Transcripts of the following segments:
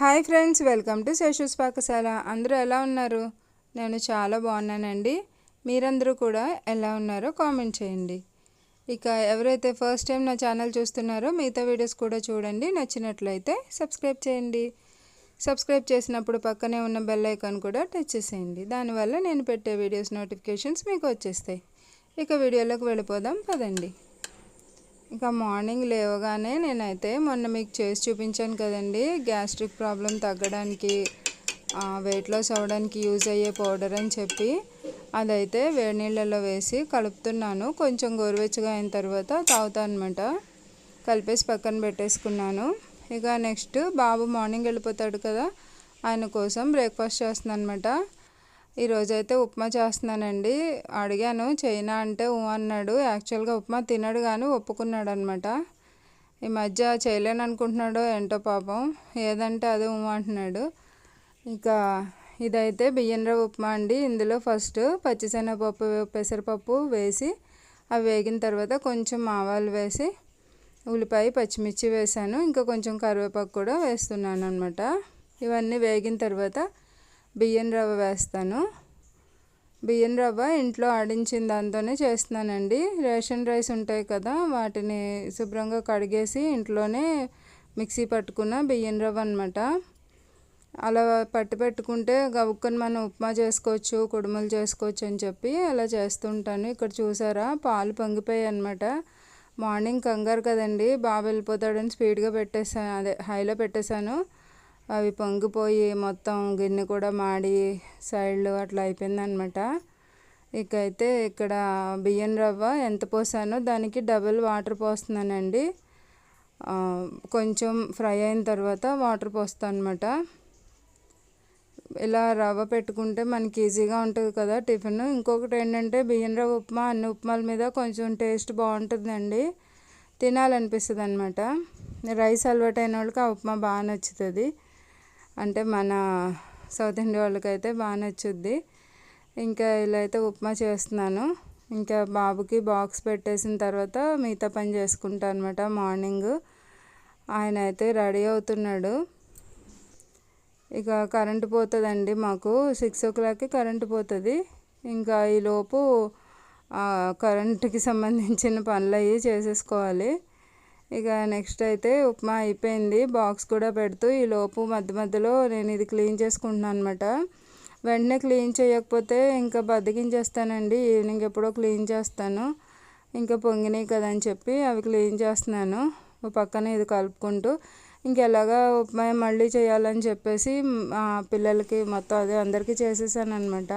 Hi friends welcome to శేషుస్ పాకశాల. అందరూ ఎలా ఉన్నారు? నేను చాలా బాగున్నానండి. మీరందరూ కూడా ఎలా ఉన్నారో కామెంట్ చేయండి. ఇక ఎవరైతే ఫస్ట్ టైం నా ఛానల్ చూస్తున్నారో మిగతా వీడియోస్ కూడా చూడండి. నచ్చినట్లయితే సబ్స్క్రైబ్ చేయండి. సబ్స్క్రైబ్ చేసినప్పుడు పక్కనే ఉన్న బెల్ ఐకాన్ కూడా టచ్ చేసేయండి. దానివల్ల నేను పెట్టే వీడియోస్ నోటిఫికేషన్స్ మీకు వచ్చేస్తాయి. ఇక వీడియోలోకి వెళ్ళిపోదాం పదండి. ఇంకా మార్నింగ్ లేవగానే నేనైతే మొన్న మీకు చేసి చూపించాను కదండి గ్యాస్ట్రిక్ ప్రాబ్లం తగ్గడానికి వెయిట్ లాస్ అవ్వడానికి యూజ్ అయ్యే పౌడర్ అని చెప్పి అదైతే వేడి నీళ్ళల్లో వేసి కలుపుతున్నాను. కొంచెం గోరువెచ్చగా అయిన తర్వాత తాగుతాను అనమాట కలిపేసి పక్కన పెట్టేసుకున్నాను. ఇక నెక్స్ట్ బాబు మార్నింగ్ వెళ్ళిపోతాడు కదా ఆయన కోసం బ్రేక్ఫాస్ట్ చేస్తున్నాను అనమాట ఈరోజైతే ఉప్మా చేస్తున్నానండి. అడిగాను చైనా అంటే ఊ అన్నాడు. యాక్చువల్గా ఉప్మా తినడు కానీ ఒప్పుకున్నాడు అనమాట ఈ మధ్య చేయలేను అనుకుంటున్నాడో ఏంటో పాపం. ఏదంటే అదే ఊ అంటున్నాడు. ఇక ఇదైతే బియ్యం రవ్వ ఉప్మా అండి. ఇందులో ఫస్ట్ పచ్చిశనగపప్పు పెసరపప్పు వేసి అవి వేగిన తర్వాత కొంచెం ఆవాలు వేసి ఉల్లిపాయ పచ్చిమిర్చి వేసాను. ఇంకా కొంచెం కరివేపాకు కూడా వేస్తున్నాను అనమాట ఇవన్నీ వేగిన తర్వాత బియ్యం రవ్వ వేస్తాను. బియ్యం రవ్వ ఇంట్లో ఆడించిన దాంతోనే చేస్తున్నానండి. రేషన్ రైస్ ఉంటాయి కదా వాటిని శుభ్రంగా కడిగేసి ఇంట్లోనే మిక్సీ పట్టుకున్న బియ్యం రవ్వ అనమాట అలా పట్టి పెట్టుకుంటే గవుక్కని మనం ఉప్మా చేసుకోవచ్చు కుడుములు చేసుకోవచ్చు అని చెప్పి అలా చేస్తుంటాను ఇక్కడ చూసారా పాలు పొంగిపోయాయి అనమాట మార్నింగ్ కంగారు కదండి బాబు వెళ్ళిపోతాడని స్పీడ్గా పెట్టేసాను అదే హైలో పెట్టేశాను. అవి పొంగిపోయి మొత్తం గిన్నె కూడా మాడి సైడ్లు అట్లా అయిపోయిందనమాట ఇకైతే ఇక్కడ బియ్యం రవ్వ ఎంత పోసానో దానికి డబుల్ వాటర్ పోస్తున్నానండి. కొంచెం ఫ్రై అయిన తర్వాత వాటర్ పోస్తాను అనమాట ఇలా రవ్వ పెట్టుకుంటే మనకి ఈజీగా ఉంటుంది కదా టిఫిన్. ఇంకొకటి ఏంటంటే బియ్యం రవ్వ ఉప్మా అన్ని ఉప్మాల మీద కొంచెం టేస్ట్ బాగుంటుందండి. తినాలనిపిస్తుంది అనమాట రైస్ అలవాటు అయిన వాళ్ళకి ఆ ఉప్మా బాగా నచ్చుతుంది. అంటే మన సౌత్ ఇండియా వాళ్ళకైతే బాగా నచ్చుద్ది. ఇంకా ఇలా అయితే ఉప్మా చేస్తున్నాను. ఇంకా బాబుకి బాక్స్ పెట్టేసిన తర్వాత మిగతా పని చేసుకుంటా అనమాట మార్నింగ్. ఆయన అయితే రెడీ అవుతున్నాడు. ఇక కరెంటు పోతుందండి మాకు. సిక్స్ ఓ క్లాక్కి కరెంటు పోతుంది. ఇంకా ఈలోపు కరెంటుకి సంబంధించిన పనులు అవి చేసేసుకోవాలి. ఇక నెక్స్ట్ అయితే ఉప్మా అయిపోయింది. బాక్స్ కూడా పెడుతూ ఈ లోపు మధ్య మధ్యలో నేను ఇది క్లీన్ చేసుకుంటున్నాను అనమాట వెంటనే క్లీన్ చేయకపోతే ఇంకా బద్దకించేస్తానండి. ఈవినింగ్ ఎప్పుడో క్లీన్ చేస్తాను. ఇంకా పొంగినాయి కదా అని చెప్పి అవి క్లీన్ చేస్తున్నాను. పక్కన ఇది కలుపుకుంటూ ఇంకెలాగా ఉప్మా మళ్ళీ చేయాలని చెప్పేసి పిల్లలకి మొత్తం అదే అందరికీ చేసేసాను అనమాట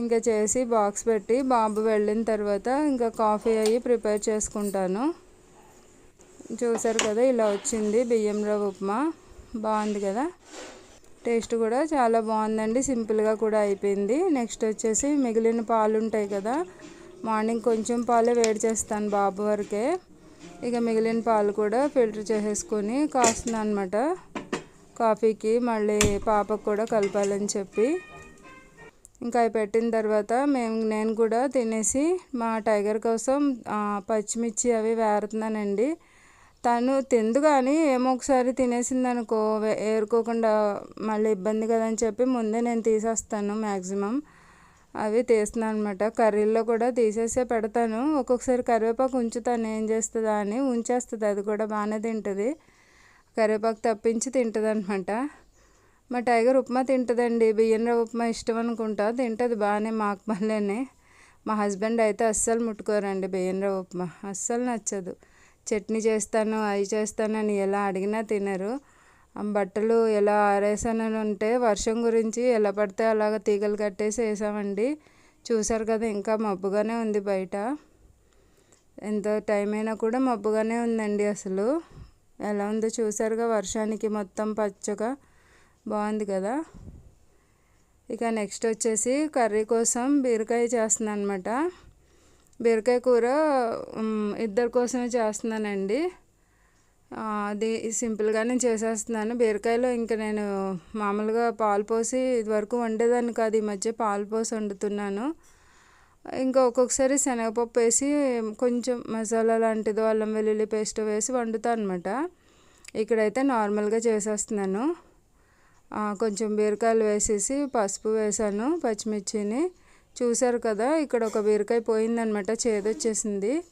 ఇంకా చేసి బాక్స్ పెట్టి బాబు వెళ్ళిన తర్వాత ఇంకా కాఫీ అయ్యి ప్రిపేర్ చేసుకుంటాను. చూసారు కదా ఇలా వచ్చింది బియ్యం రవ్వ ఉప్మా. బాగుంది కదా? టేస్ట్ కూడా చాలా బాగుందండి సింపుల్గా కూడా అయిపోయింది. నెక్స్ట్ వచ్చేసి మిగిలిన పాలు ఉంటాయి కదా మార్నింగ్ కొంచెం పాలే వేడి చేస్తాను బాబు వరకే. ఇక మిగిలిన పాలు కూడా ఫిల్టర్ చేసేసుకొని కాస్తున్నాను అనమాట కాఫీకి మళ్ళీ పాపకు కూడా కలపాలని చెప్పి. ఇంకా అవి పెట్టిన తర్వాత మేము నేను కూడా తినేసి మా టైగర్ కోసం పచ్చిమిర్చి అవి వేరుతున్నానండి. తను తిందు కానీ ఏమో ఒకసారి తినేసింది అనుకో ఏరుకోకుండా మళ్ళీ ఇబ్బంది కదా అని చెప్పి ముందే నేను తీసేస్తాను మ్యాక్సిమం అవి తీస్తున్నాను అనమాట కర్రీల్లో కూడా తీసేసే పెడతాను. ఒక్కొక్కసారి కరివేపాకు ఉంచుతాను. ఏం చేస్తుందా అని ఉంచేస్తుంది. అది కూడా బాగానే తింటుంది. కరివేపాకు తప్పించి తింటుంది అనమాట మా టైగర్ ఉప్మా తింటుందండి. బియ్యం రవ్వ ఉప్మా ఇష్టం అనుకుంటా. తింటుంది బాగానే మాకు మళ్ళీనే. మా హస్బెండ్ అయితే అస్సలు ముట్టుకోరండి బియ్యం రవ్వ ఉప్మా. అస్సలు నచ్చదు. చట్నీ చేస్తాను అవి చేస్తానని ఎలా అడిగినా తినరు. బట్టలు ఎలా ఆరేసానని ఉంటే వర్షం గురించి ఎలా పడితే అలాగ తీగలు కట్టేసి వేసామండి. చూసారు కదా ఇంకా మబ్బుగానే ఉంది బయట. ఎంత టైం అయినా కూడా మబ్బుగానే ఉందండి అసలు. ఎలా ఉందో చూసారుగా వర్షానికి మొత్తం పచ్చగా బాగుంది కదా. ఇక నెక్స్ట్ వచ్చేసి కర్రీ కోసం బీరకాయ చేస్తున్నాను అనమాట బీరకాయ కూర ఇద్దరి కోసమే చేస్తున్నానండి. అది సింపుల్గానే చేసేస్తున్నాను. బీరకాయలో ఇంకా నేను మామూలుగా పాలు పోసి ఇదివరకు వండేదాన్ని కాదు ఈ మధ్య పాలు పోసి వండుతున్నాను. ఇంకా ఒక్కొక్కసారి శనగపప్పు వేసి కొంచెం మసాలా లాంటిదో అల్లం వెల్లుల్లి పేస్ట్ వేసి వండుతాను అనమాట ఇక్కడైతే నార్మల్గా చేసేస్తున్నాను. కొంచెం బీరకాయలు వేసేసి పసుపు వేసాను పచ్చిమిర్చిని. చూశారు కదా ఇక్కడ ఒక బీరకాయ పోయిందనమాట చేదొచ్చేసింది.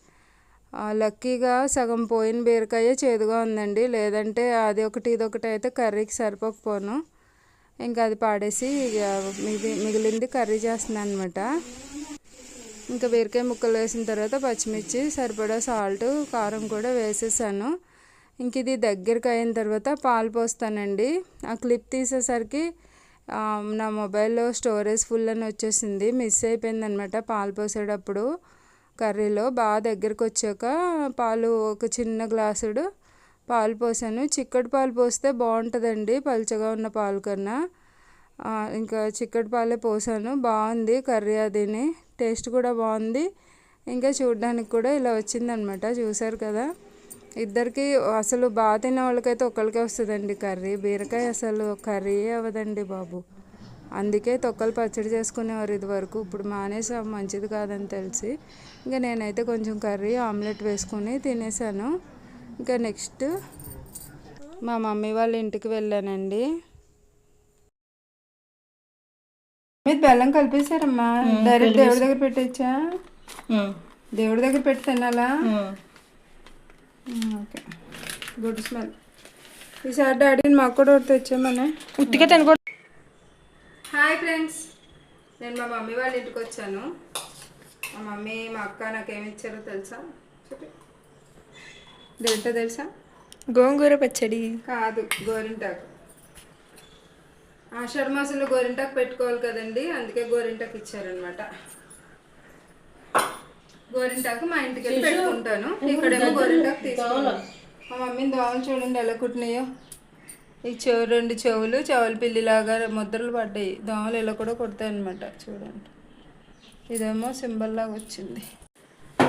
ఆ, లక్కీగా సగం పోయిన బీరకాయ చేదుగా ఉందండి. లేదంటే అది ఒకటి ఇది ఒకటి అయితే కర్రీకి సరిపోకపోను. ఇంకా అది పాడేసి ఇక మిగిలింది కర్రీ చేస్తున్నాను అనమాట ఇంకా బీరకాయ ముక్కలు వేసిన తర్వాత పచ్చిమిర్చి సరిపడా సాల్ట్ కారం కూడా వేసేసాను. ఇంక ఇది దగ్గరికి అయిన తర్వాత పాలు పోస్తానండి. ఆ క్లిప్ తీసేసరికి నా మొబైల్లో స్టోరేజ్ ఫుల్ అని వచ్చేసింది. మిస్ అయిపోయిందనమాట పాలు పోసేటప్పుడు. కర్రీలో బాగా దగ్గరికి వచ్చాక పాలు ఒక చిన్న గ్లాసుడు పాలు పోసాను. చిక్కటి పాలు పోస్తే బాగుంటుందండి పలుచగా ఉన్న పాలు కన్నా. ఇంకా చిక్కటి పాలే పోసాను. బాగుంది కర్రీ అదిని. టేస్ట్ కూడా బాగుంది. ఇంకా చూడడానికి కూడా ఇలా వచ్చిందనమాట చూసారు కదా? ఇద్దరికి అసలు బాగా తినే వాళ్ళకైతే ఒకరికే వస్తుందండి కర్రీ. బీరకాయ అసలు కర్రీ అవ్వదండి బాబు. అందుకే తొక్కలు పచ్చడి చేసుకునేవారు ఇది వరకు ఇప్పుడు మానేసాం మంచిది కాదని తెలిసి ఇంకా నేనైతే కొంచెం కర్రీ ఆమ్లెట్ వేసుకొని తినేసాను. ఇంకా నెక్స్ట్ మా మమ్మీ వాళ్ళ ఇంటికి వెళ్ళానండి. మీరు బెల్లం కలిపేశారమ్మా. డైరెక్ట్ దేవుడి దగ్గర పెట్టచ్చా? దేవుడి దగ్గర పెట్టి తినాలా? ఓకే గుడ్ స్మెల్ ఈసారి డాడీని మాకు కూడా ఒకటి తెచ్చామని ఉత్తిగా తినకూడదు. హాయ్ ఫ్రెండ్స్ నేను మా మమ్మీ వాళ్ళ ఇంటికి వచ్చాను. మా మమ్మీ మా అక్క నాకు ఏమి ఇచ్చారో తెలుసా? దేంతో తెలుసా? గోంగూర పచ్చడి. కాదు గోరింటాకు. ఆషాఢ మాసంలో గోరింటాకు పెట్టుకోవాలి కదండి అందుకే గోరింటాకు ఇచ్చారనమాట గోరింటాకు మా ఇంటికి వెళ్ళి పెట్టుకుంటాను. ఇక్కడేమో గోరింటాకు తీసుకున్నాను. మా మమ్మీని దోమలు చూడండి ఎలా కుట్టినాయో. ఈ చెవు రెండు చెవులు చెవుల పిల్లిలాగా ముద్రలు పడ్డాయి. దోమలు ఇలా కూడా కుడతాయి అనమాట చూడండి. ఇదేమో సింబల్ లాగా వచ్చింది.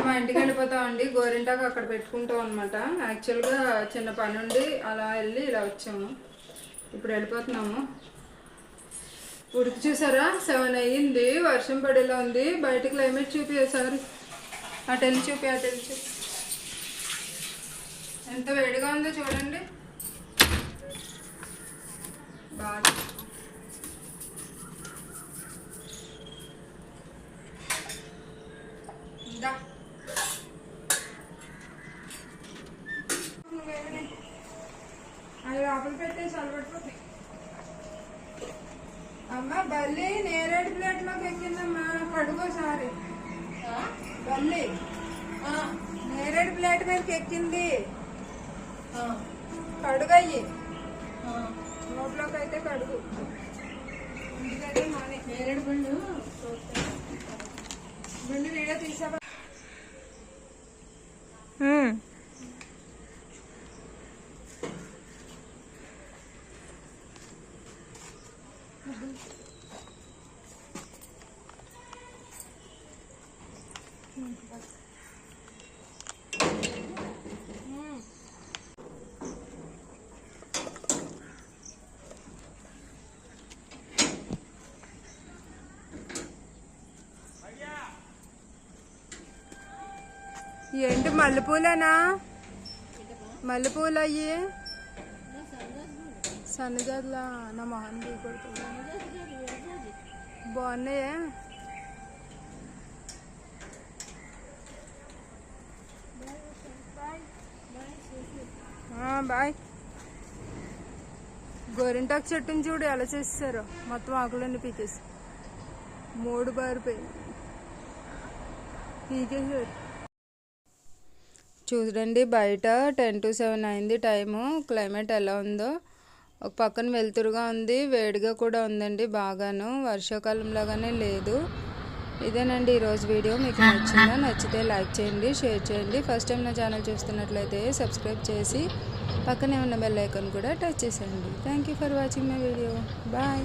మా ఇంటికి వెళ్ళిపోతామండి గోరింటాకు అక్కడ పెట్టుకుంటాం అనమాట యాక్చువల్గా చిన్న పని ఉండి అలా వెళ్ళి ఇలా వచ్చాము. ఇప్పుడు వెళ్ళిపోతున్నాము. ఉడికి చూసారా? సెవెన్ అయ్యింది. వర్షం పడేలా ఉంది. బయట క్లైమేట్ చూపి అటు వెళ్ళి చూపి అటు వెళ్ళి చూపి ఎంత వేడిగా ఉందో చూడండి. బాగా. ఇందా అది లోపల పెట్టేసి అలబడిపోతాయి అమ్మ బల్లి నేరేడు ప్లేట్లోకి ఎక్కిందమ్మా పడుకోసారి. నేరేడు ప్లేట్ మీదకి ఎక్కింది. కడుగయ్యి. నోట్లోకి అయితే కడుగు. ఇంటికైతే మానే. నేరేడు బండు. బండి వీడియో తీసావా? ఏంటి మల్లెపూలేనా? మల్లెపూలు అయ్యి? సన్నజాజులా? నా మొహం దిగొడుతుంది బాగున్నాయా ఆ, బాయ్. గోరింటాకు చెట్టుని చూడు ఎలా చేస్తారు మొత్తం ఆకులన్నీ పీకేసి. మూడు బారిపోయి పీకేసారు చూడండి బయట టెన్ టు సెవెన్ అయింది టైము. క్లైమేట్ ఎలా ఉందో. ఒక పక్కన వెలుతురుగా ఉంది వేడిగా కూడా ఉందండి బాగాను. వర్షాకాలం లాగానే లేదు. ఇదేనండి ఈరోజు వీడియో. మీకు నచ్చిందా నచ్చితే లైక్ చేయండి షేర్ చేయండి. ఫస్ట్ టైం నా ఛానల్ చూస్తున్నట్లయితే సబ్స్క్రైబ్ చేసి పక్కనే ఉన్న బెల్ ఐకాన్ కూడా టచ్ చేసేయండి. Thank you for watching my video. Bye.